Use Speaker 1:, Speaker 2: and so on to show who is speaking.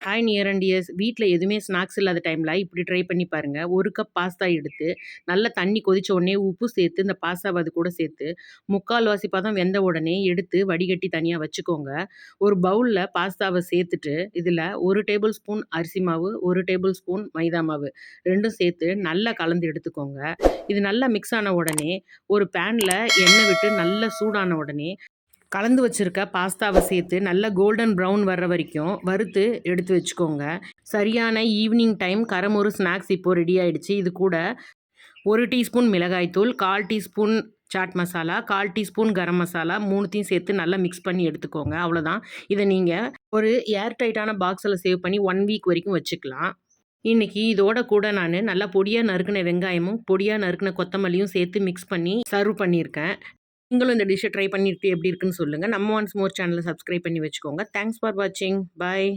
Speaker 1: Hi near and years வீட்டில் எதுவுமே snacks இல்லாத டைமில் இப்படி ட்ரை பண்ணி பாருங்கள் ஒரு கப் பாஸ்தா எடுத்து நல்லா தண்ணி கொதித்த உடனே உப்பு சேர்த்து இந்த பாஸ்தாவை அது கூட சேர்த்து முக்கால்வாசி பதம் வெந்த உடனே எடுத்து வடிகட்டி தனியாக வச்சுக்கோங்க. ஒரு பவுலில் பாஸ்தாவை சேர்த்துட்டு இதில் ஒரு டேபிள் ஸ்பூன் அரிசி மாவு ஒரு டேபிள் ஸ்பூன் மைதா மாவு ரெண்டும் சேர்த்து நல்லா கலந்து எடுத்துக்கோங்க. இது நல்லா மிக்ஸ் ஆன உடனே ஒரு பேனில் எண்ணெய் விட்டு நல்லா சூடான உடனே கலந்து வச்சுருக்க பாஸ்தாவை சேர்த்து நல்லா கோல்டன் ப்ரௌன் வர்ற வரைக்கும் வறுத்து எடுத்து வச்சுக்கோங்க. சரியான ஈவினிங் டைம் கரமொரு ஸ்நாக்ஸ் இப்போது ரெடி ஆகிடுச்சு இது கூட ஒரு டீஸ்பூன் மிளகாய்த்தூள் கால் டீஸ்பூன் சாட் மசாலா கால் டீஸ்பூன் கரம் மசாலா மூணுத்தையும் சேர்த்து நல்லா மிக்ஸ் பண்ணி எடுத்துக்கோங்க. அவ்வளோதான் இதை நீங்கள் ஒரு ஏர் டைட்டான பாக்ஸில் சேவ் பண்ணி ஒன் வீக் வரைக்கும் வச்சுக்கலாம். இன்றைக்கி இதோட கூட நான் நல்லா பொடியாக நறுக்கின வெங்காயமும் பொடியாக நறுக்கின கொத்தமல்லியும் சேர்த்து மிக்ஸ் பண்ணி சர்வ் பண்ணியிருக்கேன். நீங்களும் இந்த டிஷ்ஷை ட்ரை பண்ணிட்டு எப்படி இருக்குன்னு சொல்லுங்கள் நம்ம ஒன்ஸ் மோர் சேனலை சப்ஸ்கிரைப் பண்ணி வச்சுக்கோங்க. தேங்க்ஸ் ஃபார் வாட்சிங் பாய்